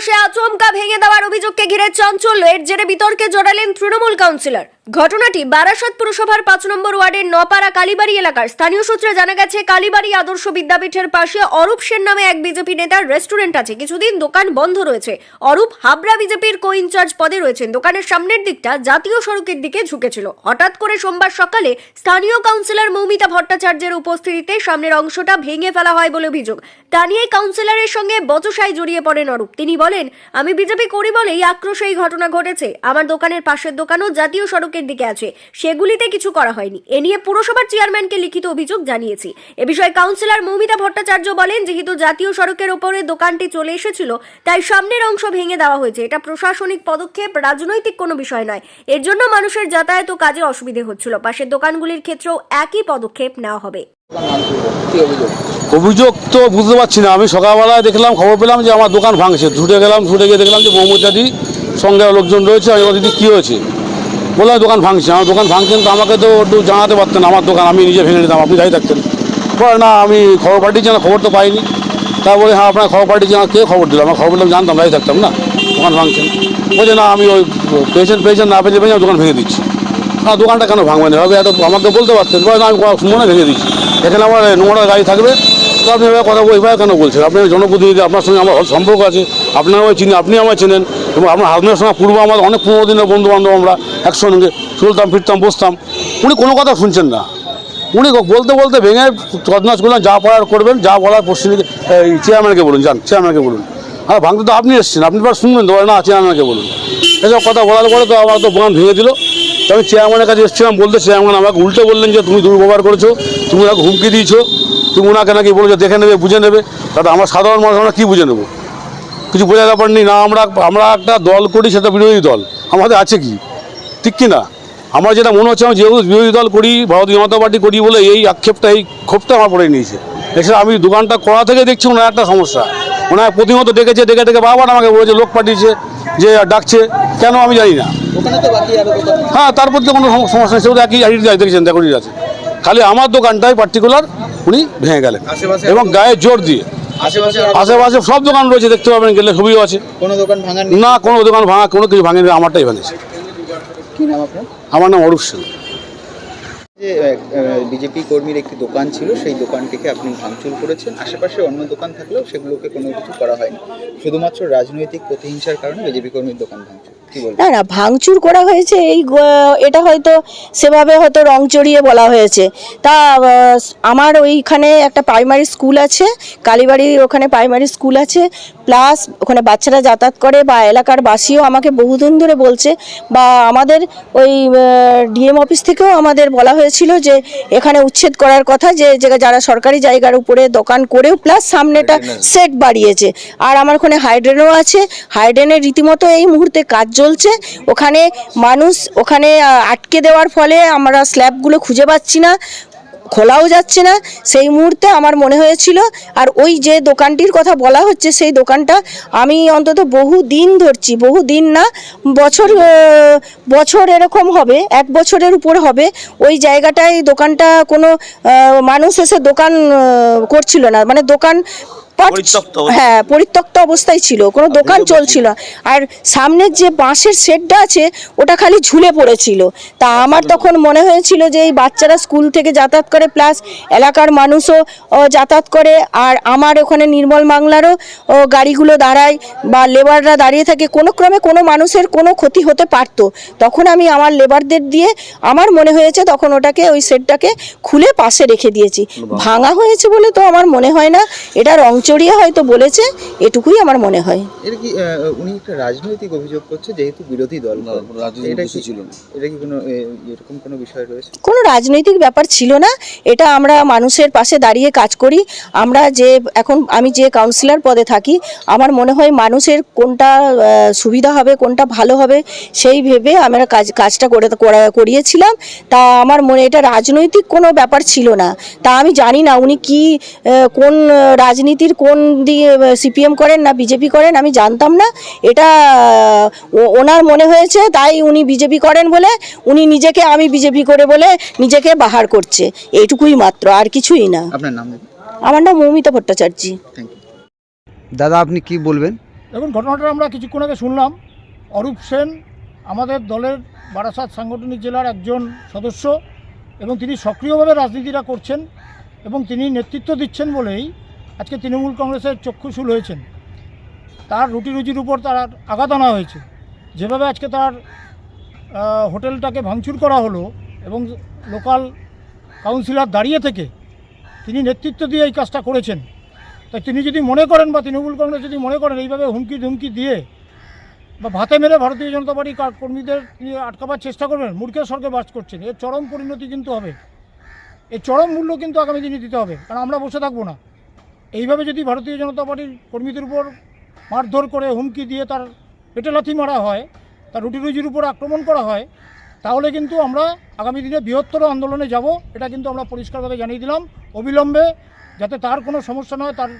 অংশে আচমকা ভেঙে দেওয়ার অভিযোগকে ঘিরে চাঞ্চল্য। এর জেরে বিতর্কে জড়ালেন তৃণমূল কাউন্সিলর। ঘটনাটি বারাসত পুরসভার পাঁচ নম্বর ওয়ার্ডের নপাড়া কালীবাড়ি এলাকার। স্থানীয় সূত্রে জানা গেছে, কালীবাড়ি আদর্শ বিদ্যাপীঠের পাশে অরূপ সেন নামে এক বিজেপি নেতার রেস্টুরেন্ট আছে। কিছুদিন দোকান বন্ধ রয়েছে। অরূপ হাবড়া বিজেপির কো ইনচার্জ পদে রয়েছেন। দোকানের সামনের দিকটা জাতীয় সড়কের দিকে ঝুঁকেছিল। হঠাৎ করে সোমবার সকালে স্থানীয় কাউন্সিলর মৌমিতা ভট্টাচার্যের উপস্থিতিতে সামনের অংশটা ভেঙে ফেলা হয় বলে অভিযোগ। তা নিয়ে কাউন্সিলরের সঙ্গে বচসায় জড়িয়ে পড়েন অরূপ। তিনি বলেন, আমি বিজেপি করি বলেই আক্রোশে এই ঘটনা ঘটেছে। আমার দোকানের পাশের দোকানও জাতীয় সড়কের দিকে আছে। সেগুলিতে কিছু করা হয়নি। এ নিয়ে পুরসভার চেয়ারম্যানকে লিখিত অভিযোগ জানিয়েছি। এ বিষয়ে কাউন্সিলর মৌমিতা ভট্টাচার্য বলেন, যেহেতু জাতীয় সড়কের ওপরে দোকানটি চলে এসেছিল, তাই সামনের অংশ ভেঙে দেওয়া হয়েছে। এটা প্রশাসনিক পদক্ষেপ, রাজনৈতিক কোনো বিষয় নয়। এর জন্য মানুষের যাতায়াত ও কাজে অসুবিধে হচ্ছিল। পাশের দোকানগুলির ক্ষেত্রেও একই পদক্ষেপ নেওয়া হবে। অভিযোগ? তো বুঝতে পারছি না। আমি সকালবেলায় দেখলাম, খবর পেলাম যে আমার দোকান ভাঙছে। ছুটে গেলাম, ছুটে গিয়ে দেখলাম যে মৌমচাদি সঙ্গে লোকজন রয়েছে। আমি দিদি, কী হয়েছে? বললাম দোকান ভাঙছে, আমার দোকান ভাঙছেন তো আমাকে তো একটু জানাতে পারতেন, আমার দোকান আমি নিজে ভেঙে নিতাম, আপনি যাই থাকতেন। বলে না, আমি খবর পাঠিয়েছি, না, খবর তো পাইনি। তারপরে হ্যাঁ আপনার খবর পাঠিয়েছি, আমার কে খবর দিল? আমার খবর দিলাম, জানতাম, যাই থাকতাম, না? দোকান ভাঙছেন বলছে না, আমি ওই পেশেন্ট পেশেন্ট না পেয়েছে আমি দোকান ভেঙে দিচ্ছি। না, দোকানটা কেন ভাঙবে না? হবে এত, আমাকে বলতে পারতেন। বলে না, আমি মনে ভেঙে দিচ্ছি এখানে আমার নোংরা গাড়ি থাকবে তো আপনি এবার কথা ওইভাবে কেন বলছেন? আপনি জনপ্রতিনিধি আপনার সঙ্গে আমার সম্পর্ক আছে আপনার আমায় চিনি আপনি আমায় চেনেন, এবং আপনার আপনার সঙ্গে পূর্ব আমার অনেক পনেরো দিনের বন্ধু বান্ধব আমরা একসঙ্গে চলতাম, ফিরতাম, বসতাম। উনি কোনো কথা শুনছেন না। উনি বলতে বলতে ভেঙে তদনাশ করলেন, যা পড়ার করবেন, যা বলার পশ্চিম চেয়ারম্যানকে বলুন, যান চেয়ারম্যানকে বলুন। আর ভাঙতে তো আপনি এসছেন, আপনি এবার শুনবেন তো না চেয়ারম্যানকে বলুন। এসব কথা বলার পরে তো আমার তো দোকান ভেঙে দিল। আমি চেয়ারম্যানের কাছে এসেছিলাম, বলতে চেয়ারম্যান আমাকে উল্টে বললেন যে, তুমি দুর্ব্যবহার করেছ, তুমি ওনাকে হুমকি দিয়েছ। তুমি ওনাকে নাকি বলেছ দেখে নেবে বুঝে নেবে? তাতে আমরা সাধারণ মানুষ আমরা কী বুঝে নেব? কিছু বোঝার ব্যাপার নেই। না আমরা আমরা একটা দল করি সেটা বিরোধী দল। আমাদের আছে কি? ঠিক কি না? আমার যেটা মনে হচ্ছে আমি যেহেতু বিরোধী দল করি ভারতীয় জনতা পার্টি করি বলে এই আক্ষেপটা এই ক্ষোভটা আমার পড়ে নিয়েছে। এছাড়া আমি দোকানটা করা থেকে দেখছি ওনার একটা সমস্যা। ওনার প্রতিমত ডেকেছে ডেকে ডেকে বাবার আমাকে বলেছে লোক পাঠিয়েছে যে ডাকছে। কেন আমি জানি না। হ্যাঁ তারপর তো কোনো সমস্যা নেই। তো একই দেখেছেন দেখুন আছে। খালি আমার দোকানটাই পার্টিকুলার উনি ভেঙে গেলেন। আশেপাশে এবং গায়ে জোর দিয়ে। আশেপাশে আশেপাশে সব দোকান রয়েছে দেখতে পাবেন গেলে খুবই আছে। কোনো দোকান ভাঙার না কোনো দোকান ভাঙা কোনো কিছু ভাঙেনি আমারটাই ভেঙেছে। কি নাম আপনার? আমার নাম অরূপ সেন। যে বিজেপি কর্মীর একটি দোকান ছিল সেই দোকানটিকে আপনি ভাঙচুর করেছেন। আশেপাশে অন্য দোকান থাকলেও সেগুলোকে কোনো কিছু করা হয়নি। শুধুমাত্র রাজনৈতিক প্রতিহিংসার কারণে বিজেপি কর্মীর দোকান ভাঙচুর। না না ভাঙচুর করা হয়েছে এই এটা হয়তো সেভাবে হয়তো রং চড়িয়ে বলা হয়েছে। তা আমার ওইখানে একটা প্রাইমারি স্কুল আছে কালীবাড়ির ওখানে প্রাইমারি স্কুল আছে প্লাস ওখানে বাচ্চারা যাতায়াত করে বা এলাকার বাসীও আমাকে বহুদিন ধরে বলছে বা আমাদের ওই ডিএম অফিস থেকেও আমাদের বলা হয়েছিল যে এখানে উচ্ছেদ করার কথা যে যে যারা সরকারি জায়গার উপরে দোকান করেও প্লাস সামনেটা সেট বাড়িয়েছে। আর আমার ওখানে হাইড্রেনও আছে হাইড্রেনের রীতিমতো এই মুহূর্তে কাজ চলছে। ওখানে মানুষ, ওখানে আটকে দেওয়ার ফলে আমরা স্ল্যাবগুলো খুঁজে পাচ্ছি না, খোলাও যাচ্ছে না। সেই মুহূর্তে আমার মনে হয়েছিল, আর ওই যে দোকানটির কথা বলা হচ্ছে, সেই দোকানটা আমি অন্তত বহু দিন ধরছি, বহু দিন না, বছর বছর এরকম হবে, এক বছরের উপর হবে। ওই জায়গাটায় দোকানটা কোনো মানুষ এসে দোকান করছিল না। মানে দোকান হ্যাঁ পরিত্যক্ত অবস্থায় ছিল কোনো দোকান চলছিল। আর সামনের যে বাঁশের শেডটা আছে ওটা খালি ঝুলে পড়েছিল। তা আমার তখন মনে হয়েছিল যে এই বাচ্চারা স্কুল থেকে যাতায়াত করে প্লাস এলাকার মানুষও যাতায়াত করে। আর আমার ওখানে নির্মল বাংলারও ও, গাড়িগুলো দাঁড়ায় বা লেবাররা দাঁড়িয়ে থাকে কোনো ক্রমে কোনো মানুষের কোনো ক্ষতি হতে পারতো। তখন আমি আমার লেবারদের দিয়ে আমার মনে হয়েছে তখন ওটাকে ওই শেডটাকে খুলে পাশে রেখে দিয়েছি। ভাঙা হয়েছে বলে তো আমার মনে হয় না। এটা রংচড়িয়ে হয়তো বলেছে এটুকুই আমার মনে হয়। এটা কি উনি একটা রাজনৈতিক অভিযোগ করছে যেহেতু বিরোধী দল এটা কি ছিল এটা কি কোনো এরকম কোনো বিষয় রয়েছে? কোনো রাজনৈতিক ব্যাপার ছিল না। এটা আমরা মানুষের পাশে দাঁড়িয়ে কাজ করি। আমরা যে এখন আমি যে কাউন্সিলর পদে থাকি আমার মনে হয় মানুষের কোনটা সুবিধা হবে কোনটা ভালো হবে সেই ভেবে আমরা কাজ কাজটা করে করিয়েছিলাম। তা আমার মনে এটা রাজনৈতিক কোনো ব্যাপার ছিল না। তা আমি জানি না উনি কি কোন রাজনীতির কোন দিয়ে সিপিএম করেন না বিজেপি করেন আমি জানতাম না। এটা ও- ওনার মনে হয়েছে তাই উনি বিজেপি করেন বলে উনি নিজেকে আমি বিজেপি করে বলে নিজেকে বাহার করছে। এইটুকুই মাত্র আর কিছুই না। আপনার নাম আমার নাম মৌমিতা ভট্টাচার্য। থ্যাংক ইউ দাদা আপনি কি বলবেন? দেখুন ঘটনাটা আমরা কিছুক্ষণ আগে শুনলাম। অরূপ সেন আমাদের দলের বারাসাত সাংগঠনিক জেলার একজন সদস্য এবং তিনি সক্রিয়ভাবে রাজনীতিটা করছেন এবং তিনি নেতৃত্ব দিচ্ছেন বলেই আজকে তৃণমূল কংগ্রেসের চক্ষুশূল হয়েছেন। তার রুটি রুজির উপর তার আঘাত আনা হয়েছে। যেভাবে আজকে তার হোটেলটাকে ভাঙচুর করা হলো এবং লোকাল কাউন্সিলর দাঁড়িয়ে থেকে তিনি নেতৃত্ব দিয়ে এই কাজটা করেছেন। তাই তিনি যদি মনে করেন বা তৃণমূল কংগ্রেস যদি মনে করেন এইভাবে হুমকি ধুমকি দিয়ে বা ভাতে মেরে ভারতীয় জনতা পার্টি কর্মীদের আটকাবার চেষ্টা করবেন, মূর্খের স্বর্গে বাস করছেন। এর চরম পরিণতি কিন্তু হবে। এর চরম মূল্য কিন্তু আগামী দিনে দিতে হবে। কারণ আমরা বসে থাকব না। এইভাবে যদি ভারতীয় জনতা পার্টির কর্মীদের উপর মারধর করে, হুমকি দিয়ে তার পেটে লাথি মারা হয়, তার রুটি রুজির উপর আক্রমণ করা হয়, তাহলে কিন্তু আমরা আগামী দিনে বৃহত্তর আন্দোলনে যাব। এটা কিন্তু আমরা পরিষ্কারভাবে জানিয়ে দিলাম। অবিলম্বে যাতে তার কোনো সমস্যা নয় তার